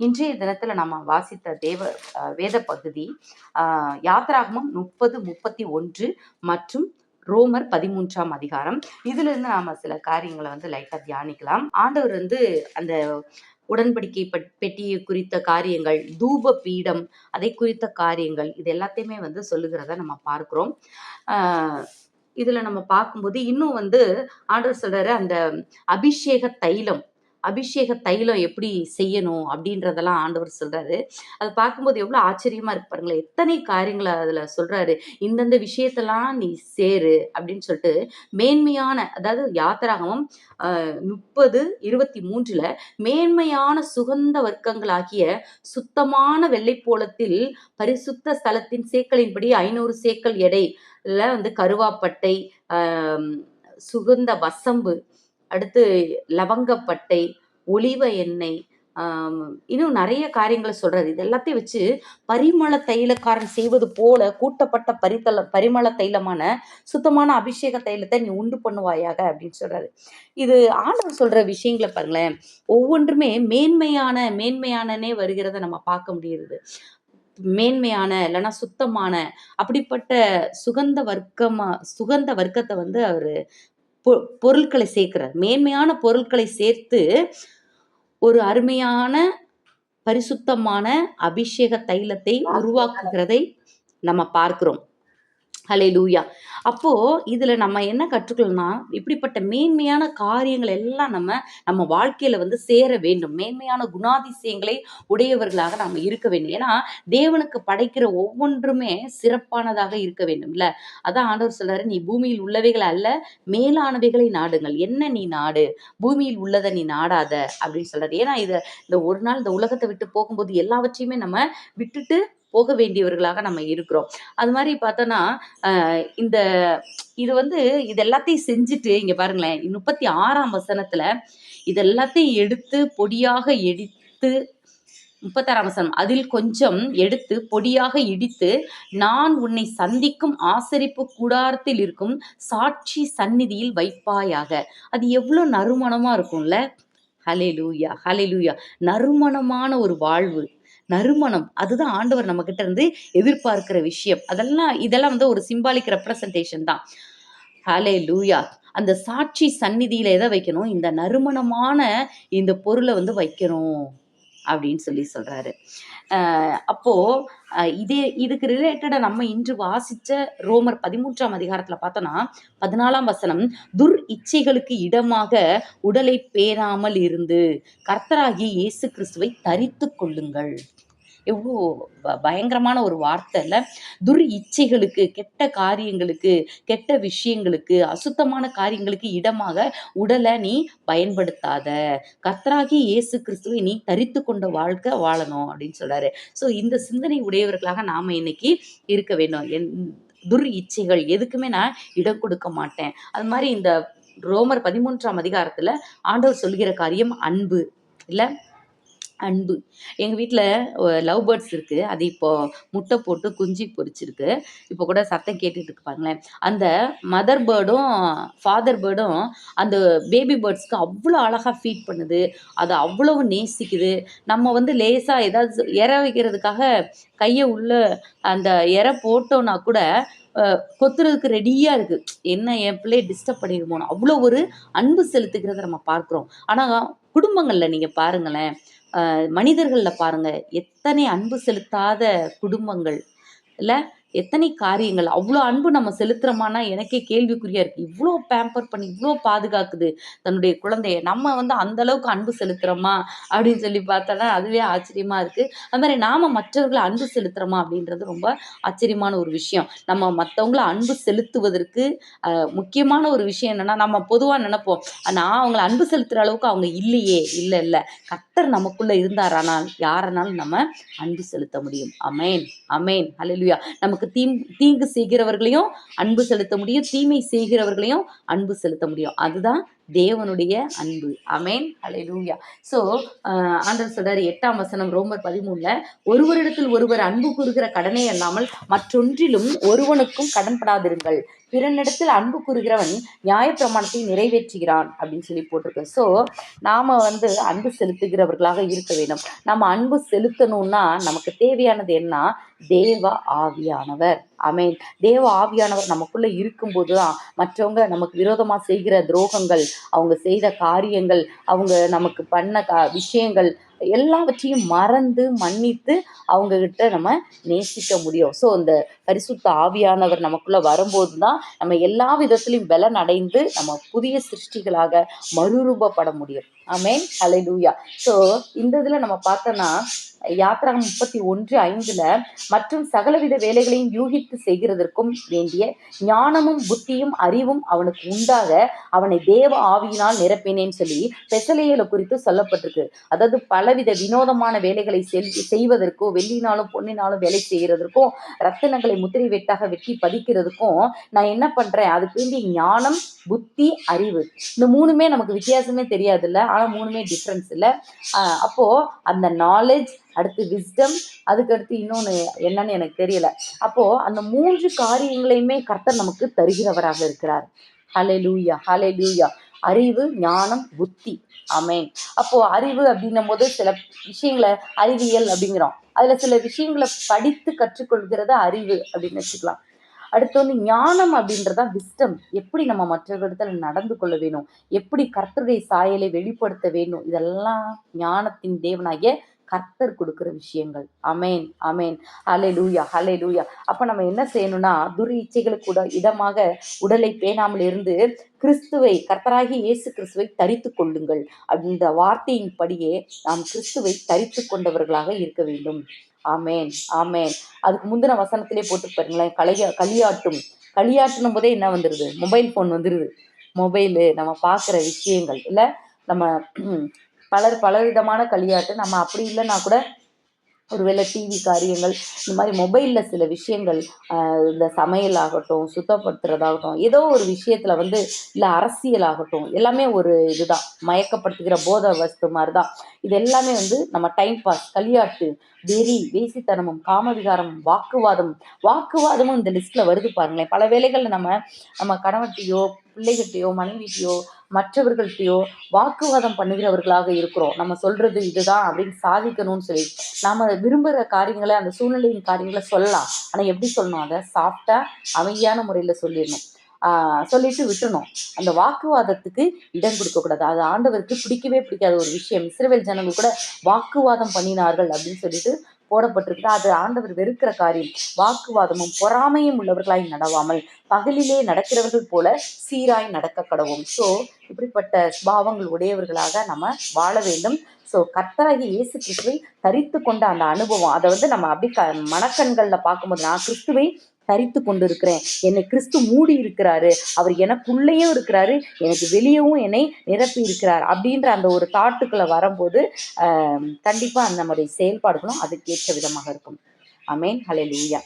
இன்றைய தினத்துல நம்ம வாசித்த தேவ வேத பகுதி அஹ், முப்பது முப்பத்தி ஒன்று மற்றும் ரோமர் பதிமூன்றாம் அதிகாரம். இதுல இருந்து நாம சில காரியங்களை வந்து லைட்டா தியானிக்கலாம். ஆண்டவர் வந்து அந்த உடன்படிக்கை பெட்டியை குறித்த காரியங்கள் தூப பீடம் அதை குறித்த காரியங்கள் இது எல்லாத்தையுமே வந்து சொல்லுகிறத நம்ம பார்க்கிறோம். இதுல நம்ம பார்க்கும்போது இன்னும் வந்து ஆண்டவர் சொல்றாரு அந்த அபிஷேக தைலம் அபிஷேக தைலம் எப்படி செய்யணும் அப்படின்றதெல்லாம் ஆண்டவர் சொல்றாரு. அதை பார்க்கும்போது எவ்வளோ ஆச்சரியமா இருக்கு பாருங்களேன். எத்தனை காரியங்களை அதில் சொல்றாரு. இந்தந்த விஷயத்தெல்லாம் நீ சேரு அப்படின்னு சொல்லிட்டு மேன்மையான அதாவது யாத்திராகவும் முப்பது இருபத்தி மூன்றுல மேன்மையான சுகந்த வர்க்கங்களாகிய சுத்தமான வெள்ளைப்போளத்தில் பரிசுத்த ஸ்தலத்தின் சேக்கலின்படி ஐநூறு சேக்கல் எடைல வந்து கருவாப்பட்டை சுகந்த வசம்பு அடுத்து லவங்கப்பட்டை ஒலிவ எண்ணெய் இன்னும் நிறைய காரியங்களை சொல்றாரு. இது எல்லாத்தையும் வச்சு பரிமள தைலக்காரன் செய்வது போல கூட்டப்பட்ட பரித்தல பரிமள தைலமான சுத்தமான அபிஷேக தைலத்தை நீ உண்டு பண்ணுவாயாக அப்படின்னு சொல்றாரு. இது ஆண்டவர் சொல்ற விஷயங்களை பாருங்களேன் ஒவ்வொன்றுமே மேன்மையான மேன்மையானனே வருகிறத நம்ம பார்க்க முடியுது மேன்மையான இல்லைன்னா சுத்தமான அப்படிப்பட்ட சுகந்த வர்க்கமா சுகந்த வர்க்கத்தை வந்து அவர் பொருட்களை சேர்க்கிறார். மேன்மையான பொருட்களை சேர்த்து ஒரு அருமையான பரிசுத்தமான அபிஷேக தைலத்தை உருவாக்குகிறதை நம்ம பார்க்கிறோம். ஹலே லூயா அப்போ இதுல நம்ம என்ன கற்றுக்கணும்னா இப்படிப்பட்ட மேன்மையான காரியங்கள் எல்லாம் நம்ம நம்ம வாழ்க்கையில வந்து சேர வேண்டும். மேன்மையான குணாதிசயங்களை உடையவர்களாக நம்ம இருக்க வேண்டும். ஏன்னா தேவனுக்கு படைக்கிற ஒவ்வொன்றுமே சிறப்பானதாக இருக்க வேண்டும் இல்ல அதான் ஆண்டவர் சொல்றாரு நீ பூமியில் உள்ளவைகள் அல்ல மேலானவைகளை நாடுங்கள். என்ன நீ நாடு? பூமியில் உள்ளதை நீ நாடாத. அப்படின்னு சொல்றாரு. ஏன்னா இத இந்த ஒரு நாள் இந்த உலகத்தை விட்டு போகும்போது எல்லாவற்றையுமே நம்ம விட்டுட்டு போக வேண்டியவர்களாக நம்ம இருக்கிறோம். அது மாதிரி பார்த்தோன்னா இந்த இது வந்து இது எல்லாத்தையும் செஞ்சுட்டு இங்க பாருங்களேன் முப்பத்தி ஆறாம் வசனத்துல இது எல்லாத்தையும் எடுத்து பொடியாக இடித்து முப்பத்தாறாம் வசனம் அதில் கொஞ்சம் எடுத்து பொடியாக இடித்து நான் உன்னை சந்திக்கும் ஆசரிப்பு கூடாரத்தில் இருக்கும் சாட்சி சந்நிதியில் வைப்பாயாக. அது எவ்வளோ நறுமணமா இருக்கும்ல. ஹலே லூயா ஹலே லூயா நறுமணமான ஒரு வாழ்வு. நறுமணம். அதுதான் ஆண்டவர் நம்ம கிட்ட இருந்து எதிர்பார்க்கிற விஷயம். அதெல்லாம் இதெல்லாம் வந்து ஒரு சிம்பாலிக் ரெப்ரசன்டேஷன் தான். ஹலே லூயா அந்த சாட்சி சந்நிதியில எதை வைக்கணும்? இந்த நறுமணமான இந்த பொருளை வந்து வைக்கணும். அப்படின்னு சொல்லி சொல்றாரு. அப்போ இதே இதுக்கு ரிலேட்டடா நம்ம இன்று வாசிச்ச ரோமர் பதிமூன்றாம் அதிகாரத்துல பார்த்தோன்னா பதினாலாம் வசனம் துர் இச்சைகளுக்கு இடமாக உடலை பேணாமல் இருந்து கர்த்தராகி இயேசு கிறிஸ்துவை தரித்து கொள்ளுங்கள். எவ்வளோ ப- பயங்கரமான ஒரு வார்த்தை துர் இச்சைகளுக்கு கெட்ட காரியங்களுக்கு கெட்ட விஷயங்களுக்கு அசுத்தமான காரியங்களுக்கு இடமாக உடலை நீ பயன்படுத்தாத. கத்தராகி இயேசு கிறிஸ்துவை நீ தரித்து கொண்ட வாழ்க்கை வாழணும் அப்படின்னு சொல்றாரு. ஸோ இந்த சிந்தனை உடையவர்களாக நாம இன்னைக்கு இருக்க வேண்டும். என் துர் இச்சைகள் எதுக்குமே நான் இடம் கொடுக்க மாட்டேன். அது மாதிரி இந்த ரோமர் பதிமூன்றாம் அதிகாரத்துல ஆண்டவர் சொல்கிற காரியம் அன்பு. இல்லை? அன்பு. எங்கள் வீட்டில் லவ் பேர்ட்ஸ் இருக்குது அது இப்போது முட்டை போட்டு குஞ்சு பொரிச்சிருக்கு. இப்போ கூட சத்தம் கேட்டுட்டு இருப்பாங்களேன் அந்த மதர் பேர்டும் ஃபாதர் பேர்டும் அந்த பேபி பேர்ட்ஸ்க்கு அவ்வளோ அழகாக ஃபீட் பண்ணுது. அதை அவ்வளவு நேசிக்குது. நம்ம வந்து லேசாக ஏதாவது இற வைக்கிறதுக்காக கையை உள்ள அந்த இற போட்டோன்னா கூட கொத்துறதுக்கு ரெடியாக இருக்குது என்ன என் பிள்ளையை டிஸ்டர்ப் பண்ணிடுமோன்னு. அவ்வளோ ஒரு அன்பு செலுத்துகிறத நம்ம பார்க்குறோம். ஆனால் குடும்பங்களில் நீங்கள் பாருங்களேன். மனிதர்களில் பாருங்கள் எத்தனை அன்பு செலுத்தாத குடும்பங்கள் இல்லை எத்தனை காரியங்கள் அவ்வளோ அன்பு நம்ம செலுத்துறோமானா எனக்கே கேள்விக்குறியா இருக்கு. இவ்வளோ பேம்பர் பண்ணி இவ்வளோ பாதுகாக்குது தன்னுடைய குழந்தைய. நம்ம வந்து அந்த அளவுக்கு அன்பு செலுத்துறோமா அப்படின்னு சொல்லி பார்த்தோன்னா அதுவே ஆச்சரியமா இருக்கு. அது மாதிரி நாம மற்றவர்களை அன்பு செலுத்துறோமா அப்படின்றது ரொம்ப ஆச்சரியமான ஒரு விஷயம். நம்ம மற்றவங்கள அன்பு செலுத்துவதற்கு முக்கியமான ஒரு விஷயம் என்னன்னா நம்ம பொதுவாக நினைப்போம் நான் அவங்கள அன்பு செலுத்துற அளவுக்கு அவங்க இல்லையே இல்லை இல்லை. கத்தர் நமக்குள்ள இருந்தாரானால் யாரனாலும் நம்ம அன்பு செலுத்த முடியும். அமேன் அமேன் ஹalleluya. நமக்கு தீம் தீங்கு செய்கிறவர்களையும் அன்பு செலுத்த முடியும் தீமை செய்கிறவர்களையும் அன்பு செலுத்த முடியும். அதுதான் தேவனுடைய அன்பு. அமேன் ஹalleluya ஸோ uh, ஆண்டர் சொல்றாரு எட்டாம் வசனம் ரோமர் பதிமூணுல ஒருவரிடத்தில் ஒருவர் அன்பு கூறுகிற கடனே அல்லாமல் மற்றொன்றிலும் ஒருவனுக்கும் கடன்படாதிருங்கள் பிறனிடத்தில் அன்பு கூறுகிறவன் நியாயப்பிரமாணத்தை நிறைவேற்றுகிறான் அப்படின்னு சொல்லி போட்டிருக்கு. ஸோ நாம வந்து அன்பு செலுத்துகிறவர்களாக இருக்க வேண்டும். நம்ம அன்பு செலுத்தணும்னா நமக்கு தேவையானது என்ன? தேவ ஆவியானவர். அமேன் தேவ ஆவியானவர் நமக்குள்ள இருக்கும்போது தான் மற்றவங்க நமக்கு விரோதமா செய்கிற துரோகங்கள் அவங்க செய்த காரியங்கள் அவங்க நமக்கு பண்ண விஷயங்கள் எல்லாவற்றையும் மறந்து மன்னித்து அவங்க கிட்ட நம்ம நேசிக்க முடியும். ஸோ இந்த பரிசுத்த ஆவியானவர் நமக்குள்ள வரும்போது தான் நம்ம எல்லா விதத்திலையும் பலன் அடைந்து நம்ம புதிய சிருஷ்டிகளாக மறுரூபப்பட முடியும். ஆமேன் அலை லூயா ஸோ இந்த இதில் நம்ம பார்த்தோன்னா யாத்திராகம் முப்பத்தி ஒன்று ஐந்துல மற்றும் சகலவித வேலைகளையும் யூகித்து செய்கிறதற்கும் வேண்டிய ஞானமும் புத்தியும் அறிவும் அவனுக்கு உண்டாக அவனை தேவ ஆவியினால் நிரப்பினேன்னு சொல்லி பெசலையில குறித்து சொல்லப்பட்டிருக்கு. அதாவது பல பலவித வினோதமான வேலைகளை செல் செய்வதற்கும் வெள்ளினாலும் பொன்னினாலும் வேலை செய்கிறதற்கும் ரத்தினங்களை முத்திரை வெட்டாக வெட்டி பதிக்கிறதுக்கும் நான் என்ன பண்றேன்? அதுக்கு வேண்டிய ஞானம் புத்தி அறிவு. இந்த மூணுமே நமக்கு வித்தியாசமே தெரியாதுல்ல. ஆனால் மூணுமே டிஃப்ரென்ஸ் இல்லை அப்போ அந்த நாலேஜ் அடுத்து விஸ்டம் அதுக்கடுத்து இன்னொன்று என்னன்னு எனக்கு தெரியல. அப்போ அந்த மூன்று காரியங்களையுமே கர்த்தர் நமக்கு தருகிறவராக இருக்கிறார். ஹலே லூயா ஹலே லூயா அறிவு ஞானம் புத்தி. அமேன் அப்போ அறிவு அப்படின்னும் போது சில விஷயங்களை அறிவியல் அப்படிங்கிறோம். அதுல சில விஷயங்களை படித்து கற்றுக்கொள்கிறத அறிவு அப்படின்னு வச்சுக்கலாம். அடுத்து வந்து ஞானம் அப்படின்றதா விஸ்டம் எப்படி நம்ம மற்றவர்களிடத்துல நடந்து கொள்ள வேணும்? எப்படி கர்த்தருடைய சாயலை வெளிப்படுத்த வேணும்? இதெல்லாம் ஞானத்தின் தேவனாகிய கர்த்தர் கொடுக்குற விஷயங்கள். அமேன் அமேன் ஹலே லூயா ஹலே லூயா அப்போ நம்ம என்ன செய்யணும்னா துரி இச்சைகளுக்கு இடமாக உடலை பேணாமல் இருந்து கிறிஸ்துவை கர்த்தராகி இயேசு கிறிஸ்துவை தரித்து கொள்ளுங்கள். அந்த வார்த்தையின்படியே நாம் கிறிஸ்துவை தரித்து கொண்டவர்களாக இருக்க வேண்டும். ஆமேன் ஆமேன் அதுக்கு முந்தின வசனத்திலே போட்டு பாருங்களேன். கலையா களியாட்டும். களியாட்டணும் போதே என்ன வந்துடுது மொபைல் ஃபோன் வந்துடுது மொபைலு நம்ம பார்க்குற விஷயங்கள். இல்லை நம்ம பலர் பலவிதமான களியாட்டு. நம்ம அப்படி இல்லைன்னா கூட ஒருவேளை டிவி காரியங்கள் இந்த மாதிரி மொபைலில் சில விஷயங்கள் இந்த சமையல் ஆகட்டும் சுத்தப்படுத்துறதாகட்டும் ஏதோ ஒரு விஷயத்தில் வந்து இல்லை அரசியல் ஆகட்டும் எல்லாமே ஒரு இதுதான். மயக்கப்படுத்துகிற போத வஸ்து மாதிரி தான் இது எல்லாமே வந்து நம்ம டைம் பாஸ் களியாட்டு வெறி வேசித்தனமும் காமவிகாரமும் வாக்குவாதம் வாக்குவாதமும் இந்த லிஸ்ட்டில் வருது பாருங்களேன். பல வேலைகளில் நம்ம நம்ம கணவட்டியோ பிள்ளைகிட்டயோ மனைவிட்டையோ மற்றவர்கள்ட்டையோ வாக்குவாதம் பண்ணுகிறவர்களாக இருக்கிறோம். நம்ம சொல்றது இதுதான் அப்படின்னு சாதிக்கணும்னு சொல்லி நாம விரும்புகிற காரியங்களை அந்த சூழ்நிலையின் காரியங்களை சொல்லலாம். ஆனால் எப்படி சொல்லணும்? அதை சாஃப்டாக அமைதியான முறையில் சொல்லிடணும். சொல்லிட்டு விட்டுணும் அந்த வாக்குவாதத்துக்கு இடம் கொடுக்கக்கூடாது அது ஆண்டவருக்கு பிடிக்கவே பிடிக்காத ஒரு விஷயம். இஸ்ரேல் ஜனங்கள் கூட வாக்குவாதம் பண்ணினார்கள் அப்படின்னு சொல்லிட்டு போடப்பட்டிருக்கு அது ஆண்டவர் வெறுக்கிற காரியம். வாக்குவாதமும் பொறாமையும் உள்ளவர்களாய் நடவாமல் பகலிலே நடக்கிறவர்கள் போல சீராய் நடக்க கடவும் ஸோ இப்படிப்பட்ட ஸ்பாவங்கள் உடையவர்களாக நம்ம வாழ வேண்டும். ஸோ கர்த்தராகி இயேசு கிறிஸ்துவை தரித்து கொண்ட அந்த அனுபவம் அதை வந்து நம்ம அப்படி க மனக்கண்களில் பார்க்கும்போது நான் கிறிஸ்துவை தரித்து கொண்டிருக்கிறேன். என்னை கிறிஸ்து மூடி இருக்கிறாரு. அவர் எனக்குள்ளேயும் இருக்கிறாரு. எனக்கு வெளியவும் என்னை நிரப்பி இருக்கிறார் அப்படின்ற அந்த ஒரு தாட்டுக்குள்ளே வரும்போது கண்டிப்பாக நம்முடைய செயல்பாடுகளும் அதுக்கேற்ற விதமாக இருக்கும். அமேன் ஹலே லூயா